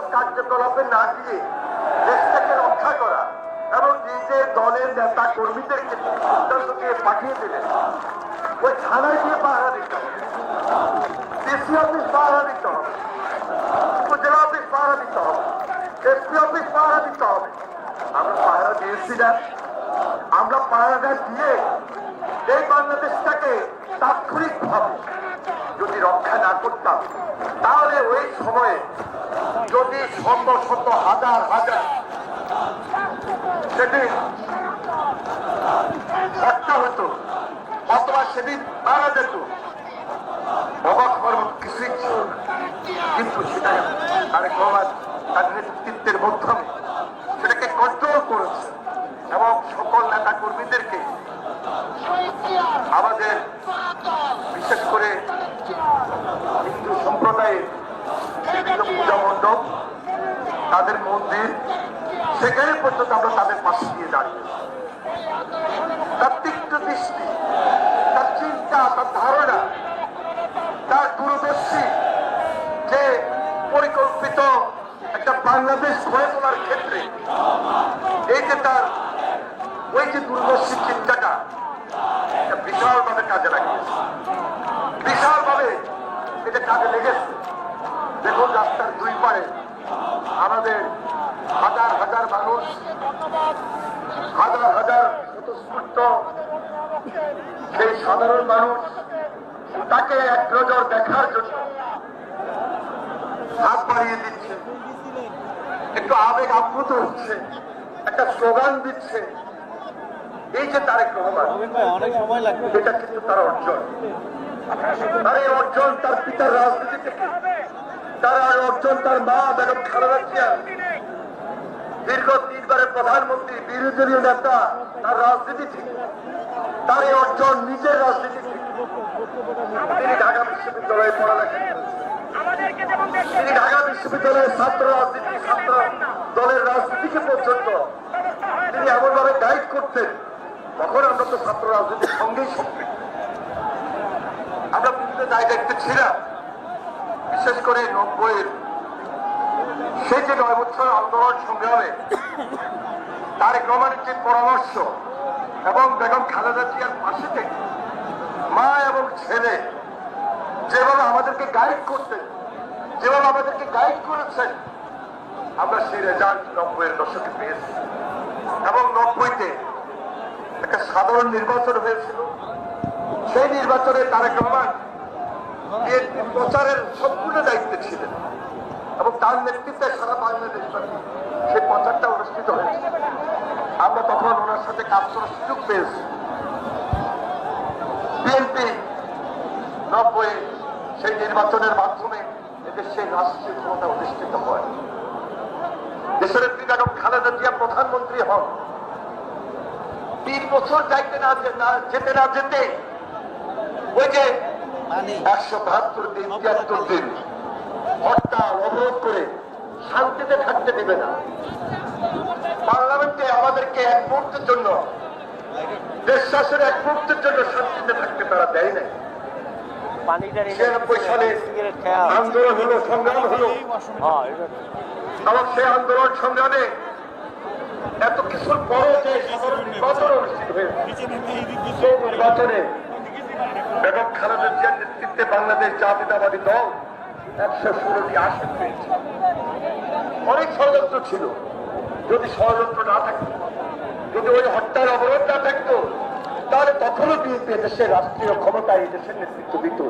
কার্যকলাপে না গিয়ে দেশটাকে রক্ষা করা এবং নিজের দলের নেতা কর্মীদেরকে সিদ্ধান্ত দিয়ে পাঠিয়ে দিলেন। ওই থানায় গিয়ে পাহারা দিতে হবে। ডিসি অফিস পাহারা দিতে হবে। উপজেলা অফিস পাহারা দিতে হবে। এসপি অফিস পাহারা দিতে হবে। আমরা পাহারা দিয়েছি না। আমরা পাহারাটা দিয়ে এই বাংলাদেশটাকে তাৎক্ষণিকভাবে যদি রক্ষা না করতাম, তাহলে ওই সময়ে যদি শত শত হাজার হাজার, সেদিন হত্যা হতো, অথবা সেদিন মারা যেত। অবাক কিছুই ছিল কিন্তু সেটা তার নেতৃত্বের মাধ্যমে সেটাকে কন্ট্রোল করেছে এবং সকল নেতা কর্মীদেরকে আমাদের বিশেষ করে হিন্দু সম্প্রদায়ের বিভিন্ন পূজা মণ্ডপ তাদের মন্দির সেখানে পর্যন্ত আমরা তাদের পাশে দিয়ে দাঁড়িয়ে তার তীক্ষ্ণ দৃষ্টি, তার চিন্তা, তার ধারণা, তার দূরদর্শী যে পরিকল্পিত একটা বাংলাদেশ গড়ে তোলার ক্ষেত্রে এই যে তার, ওই যে দূরদর্শী চিন্তাটা বিশালভাবে কাজে লাগিয়েছে। বিশালভাবে এটা কাজে লেগেছে দেখুন রাস্তার দুই পারে আমাদের হাজার হাজার মানুষ হাজার হাজার সেই সাধারণ মানুষ তাকে এক নজর দেখার জন্য হাত বাড়িয়ে দিচ্ছে। একটু আবেগ আপ্লুত হচ্ছে একটা স্লোগান দিচ্ছে। এই যে তারেক রহমান এটা কিন্তু তার অর্জন। তার এই অর্জন তার পিতার রাজনীতি থেকে। তার অর্জন তার মা বেগম খালেদা জিয়া। দীর্ঘ তিনবারের প্রধানমন্ত্রী বিরোধী দলীয় নেতা, তার রাজনীতি থেকে তার এই অর্জন নিজের রাজনীতি তিনি ঢাকা বিশ্ববিদ্যালয়ে পড়ালেখা তিনি ঢাকা বিশ্ববিদ্যালয়ের ছাত্র রাজনীতি, ছাত্র দলের রাজনীতিকে পর্যন্ত তিনি এমন ভাবে গাইড করতেন, তখন আমরা তো ছাত্র রাজনীতির সঙ্গেই সম্পৃক্ত আমরা বিভিন্ন জায়গাতে ছিলাম, বিশেষ করে নব্বইয়ের সেই যে নয় বছর আন্দোলন সংগ্রামে। তারেক রহমানের যে পরামর্শ এবং বেগম খালেদা জিয়ার পাশে থেকে মা এবং ছেলে যেভাবে আমাদেরকে গাইড করতেন, যেভাবে আমাদেরকে গাইড করেছেন, আমরা সেই রেজাল্ট নব্বইয়ের দশকে পেয়েছি। এবং নব্বইতে একটা সাধারণ নির্বাচন হয়েছিল। সেই নির্বাচনে তারেক রহমান প্রচারের সম্পূর্ণ দায়িত্বে ছিলেন। এবং তার নেতৃত্বে সারা বাংলাদেশ সেই প্রচারটা অনুষ্ঠিত হয়েছে। আমরা তখন ওনার সাথে কাজ করার সুযোগ পেয়েছি। বিএনপি নব্বই সেই নির্বাচনের মাধ্যমে সেই রাষ্ট্রীয় ক্ষমতা অধিষ্ঠিত হয়। দেশের বেগম খালেদা জিয়া প্রধানমন্ত্রী হন। তিন বছর যাইতে না যেতে না যেতে ওই যে একশো বাহাত্তর দিন তিয়াত্তর দিন অবরোধ করে শান্তিতে থাকতে দেবে না। পার্লামেন্টে আমাদেরকে এক মুহূর্তের জন্য, দেশ এক মুহূর্তের জন্য শান্তিতে থাকতে তারা দেয় নাই। এত কিছুর পরও যে সাধারণ নির্বাচন অনুষ্ঠিত হয়েছে। নির্বাচনে বেগম খালেদা বাংলাদেশ জাতীয়তাবাদী দল একশো ষোলোটি আসন পেয়েছে। অনেক ষড়যন্ত্র ছিল। যদি ষড়যন্ত্র না থাকতো, যদি ওই হত্যার অবরোধ না থাকতো, তাহলে তখনও বিএনপি দেশের রাষ্ট্রীয় ক্ষমতায় দেশের নেতৃত্ব দিত।